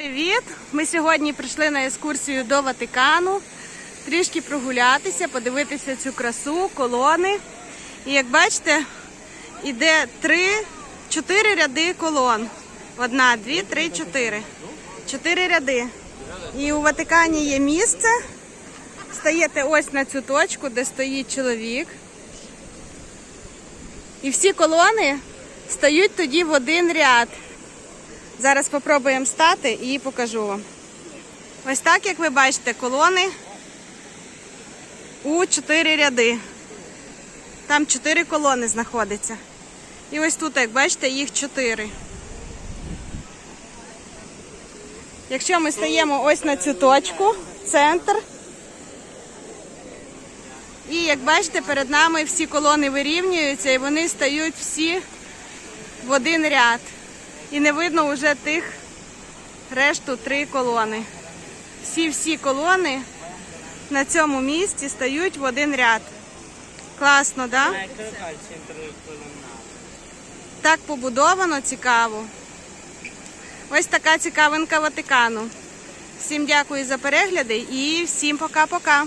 Привіт! Ми сьогодні прийшли на екскурсію до Ватикану, трішки прогулятися, подивитися цю красу, колони. І як бачите, іде три, чотири ряди колон. Одна, дві, три, чотири. Чотири ряди. І у Ватикані є місце. Стаєте ось на цю точку, де стоїть чоловік. І всі колони стають тоді в один ряд. Зараз спробуємо стати і покажу вам. Ось так, як ви бачите, колони у чотири ряди. Там чотири колони знаходяться. І ось тут, як бачите, їх чотири. Якщо ми стаємо ось на цю точку, центр. І як бачите, перед нами всі колони вирівнюються і вони стають всі в один ряд. І не видно вже тих решту три колони. Всі-всі колони на цьому місці стають в один ряд. Класно, так? Да? Так побудовано, цікаво. Ось така цікавинка Ватикану. Всім дякую за перегляди і всім пока-пока.